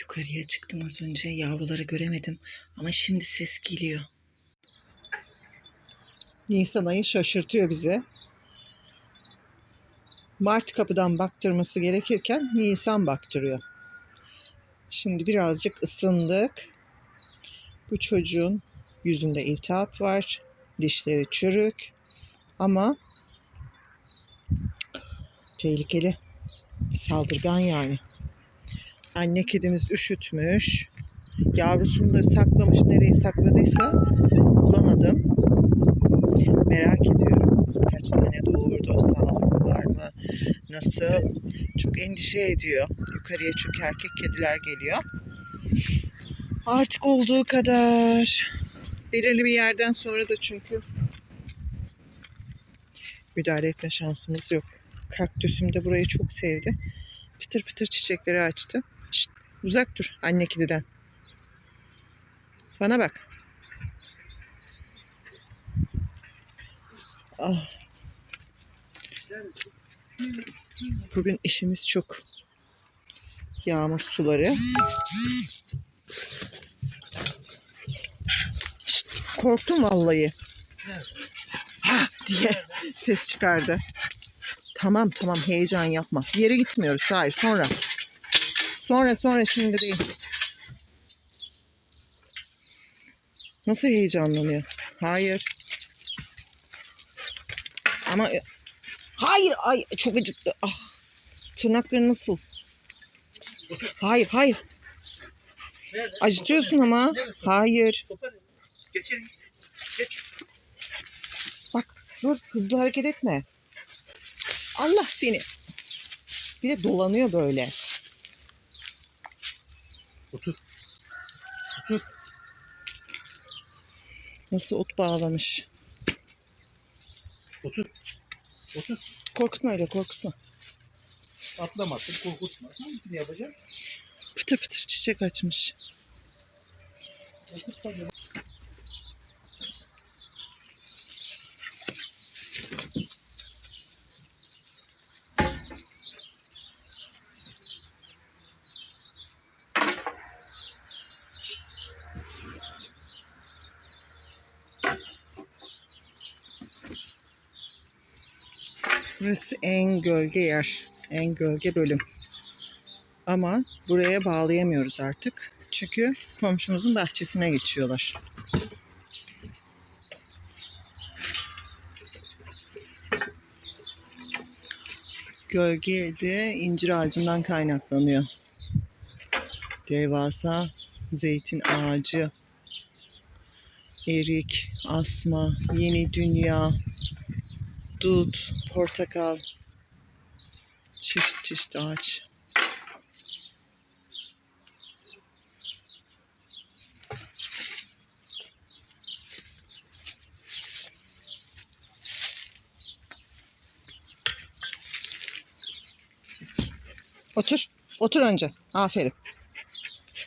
Yukarıya çıktım az önce. Yavruları göremedim. Ama şimdi ses geliyor. Nisan ayı şaşırtıyor bizi. Mart kapıdan baktırması gerekirken Nisan baktırıyor. Şimdi birazcık ısındık. Bu çocuğun yüzünde iltihap var. Dişleri çürük. Ama tehlikeli. Saldırgan yani. Anne kedimiz üşütmüş. Yavrusunu da saklamış. Nereye sakladıysa bulamadım. Merak ediyorum. Kaç tane doğurdu, sağlıklılar mı? Nasıl? Çok endişe ediyor. Yukarıya çünkü erkek kediler geliyor. Artık olduğu kadar. Belirli bir yerden sonra da çünkü müdahale etme şansımız yok. Kaktüsüm de burayı çok sevdi. Pıtır pıtır çiçekleri açtı. Uzak dur anne kediden. Bana bak. Ah. Bugün işimiz çok. Yağmur suları. Şşt, korktum vallahi. Ha diye ses çıkardı. Tamam tamam heyecan yapma. Yere gitmiyoruz. Hayır sonra. Sonra sonra şimdi değil. Nasıl heyecanlanıyor? Hayır. Ama hayır ay çok acıttı. Ah. Tırnakları nasıl? Hayır hayır. Nerede? Acıtıyorsun ama. Hayır. Bak dur hızlı hareket etme. Allah seni. Bir de dolanıyor böyle. Otur. Nasıl ot bağlamış. Otur. Otur. Korkutma öyle korkutma. Atlamasın, korkutmasın. Hangisini yapacağım? Pıtır pıtır çiçek açmış. Otur tabii. Burası en gölge yer. En gölge bölüm. Ama buraya bağlayamıyoruz artık. Çünkü komşumuzun bahçesine geçiyorlar. Gölge de incir ağacından kaynaklanıyor. Devasa zeytin ağacı, erik, asma, yeni dünya, dut, portakal, çeşit çeşit ağaç. Otur. Otur önce. Aferin.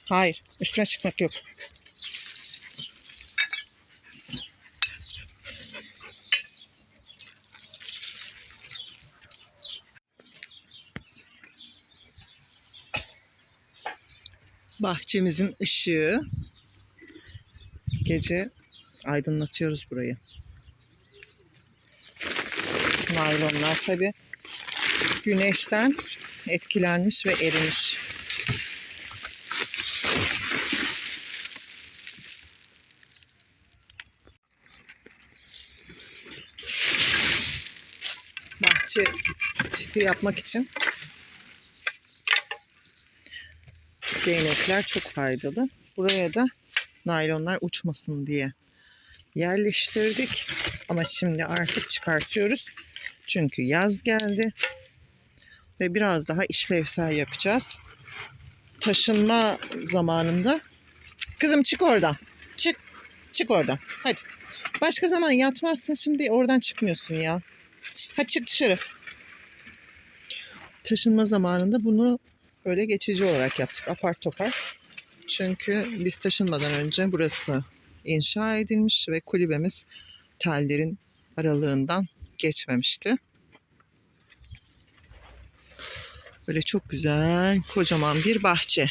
Hayır. Üstüne çıkmak yok. Bahçemizin ışığı. Gece aydınlatıyoruz burayı. Naylonlar tabi güneşten etkilenmiş ve erimiş. Bahçe çiti yapmak için değnekler çok faydalı. Buraya da naylonlar uçmasın diye yerleştirdik. Ama şimdi artık çıkartıyoruz. Çünkü yaz geldi ve biraz daha işlevsel yapacağız. Taşınma zamanında kızım çık oradan. Çık. Çık oradan. Hadi. Başka zaman yatmazsın şimdi oradan çıkmıyorsun ya. Hadi çık dışarı. Taşınma zamanında bunu böyle geçici olarak yaptık apar topar. Çünkü biz taşınmadan önce burası inşa edilmiş ve kulübemiz tellerin aralığından geçmemişti. Böyle çok güzel, kocaman bir bahçe.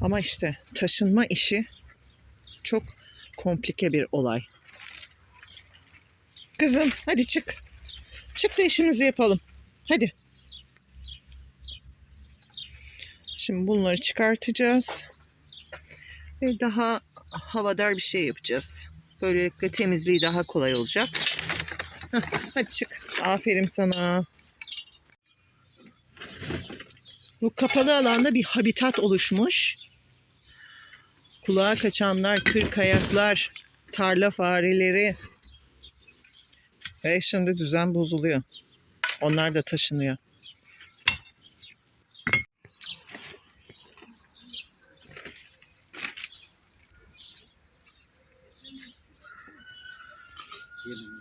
Ama işte taşınma işi çok komplike bir olay. Kızım hadi çık. Çık da işimizi yapalım. Hadi. Şimdi bunları çıkartacağız. Ve daha havadar bir şey yapacağız. Böylelikle temizliği daha kolay olacak. Heh, hadi çık. Aferin sana. Bu kapalı alanda bir habitat oluşmuş. Kulağa kaçanlar, kırk ayaklar, tarla fareleri. Ve şimdi düzen bozuluyor. Onlar da taşınıyor. Gelin.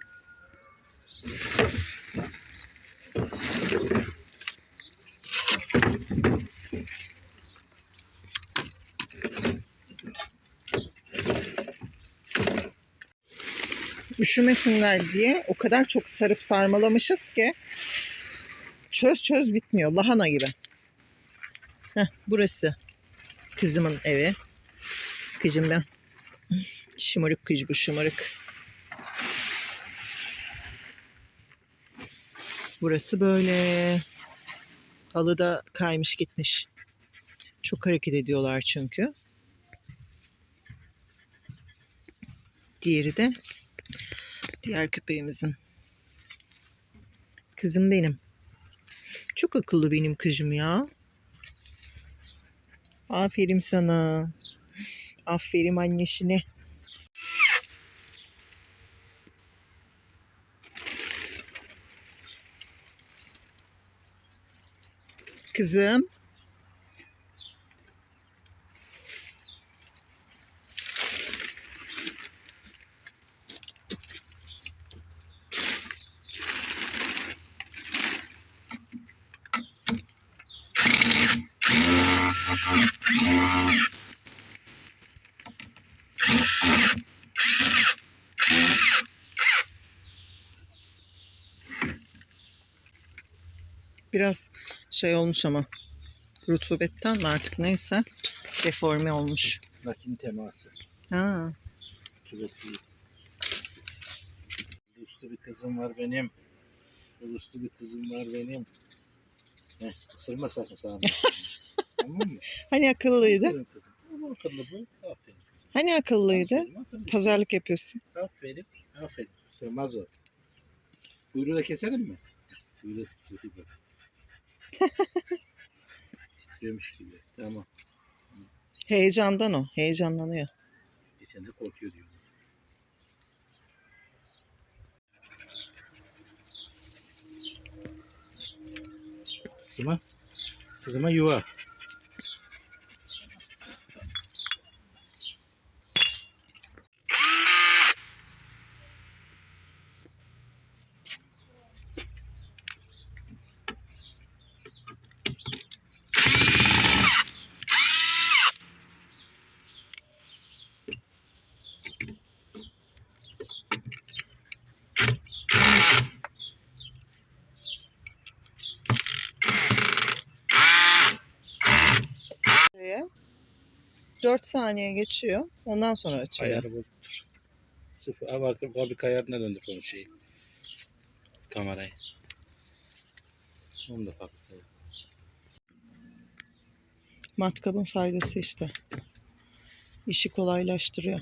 Üşümesinler diye o kadar çok sarıp sarmalamışız ki çöz çöz bitmiyor. Lahana gibi. Heh, burası kızımın evi. Kızım ben. Şımarık kız bu şımarık. Burası böyle. Halı da kaymış gitmiş. Çok hareket ediyorlar çünkü. Diğeri de diğer köpeğimizin. Kızım benim. Çok akıllı benim kızım ya. Aferin sana. Aferin annesine. Kızım. Biraz şey olmuş ama rutubetten mi artık neyse deforme olmuş. Lakin teması. Ha, değil. Uluslu bir kızım var benim. Uluslu bir kızım var benim. Heh, ısırma sakın sağ Tamam mı? hani akıllıydı? Aferin kızım. Bu akıllı bu. Aferin kızım. Hani akıllıydı? Aferin, aferin. Pazarlık yapıyorsun. Aferin. Aferin. Sığmaz o. Kuyruğu da keselim mi? Kuyruğu titriyor bak. Titriyormuş gibi. Tamam. Heyecandan o. Heyecanlanıyor. Geçen de korkuyor diyor. Kızıma, kızıma yuva. 4 saniye geçiyor. Ondan sonra açıyor. Ayarı bozuktur. Sıfır. Ama fabrika ayarına döndür onun şeyi. Kamerayı. Onu da fabrika. Matkabın faydası işte. İşi kolaylaştırıyor.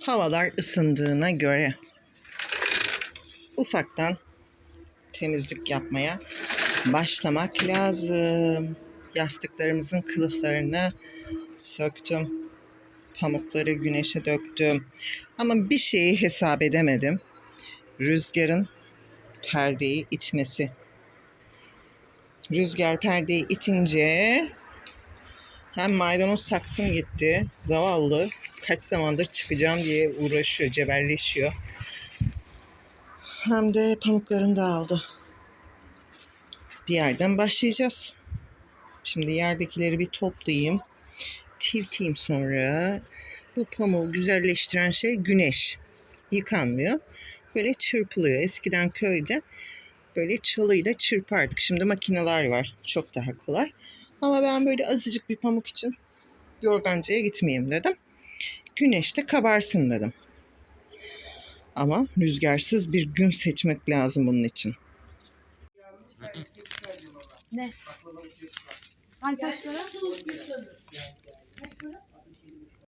Havalar ısındığına göre ufaktan temizlik yapmaya başlamak lazım. Yastıklarımızın kılıflarını söktüm. Pamukları güneşe döktüm. Ama bir şeyi hesap edemedim. Rüzgarın perdeyi itmesi. Rüzgar perdeyi itince hem maydanoz saksım gitti. Zavallı kaç zamandır çıkacağım diye uğraşıyor, cebelleşiyor hem de pamuklarım dağıldı. Bir yerden başlayacağız. Şimdi yerdekileri bir toplayayım. Tivteyim sonra. Bu pamuğu güzelleştiren şey güneş. Yıkanmıyor. Böyle çırpılıyor. Eskiden köyde böyle çalıyla çırpardık. Şimdi makineler var. Çok daha kolay. Ama ben böyle azıcık bir pamuk için yorgancaya gitmeyeyim dedim. Güneşte kabarsın dedim. Ama rüzgarsız bir gün seçmek lazım bunun için. Ne? Hani kaç?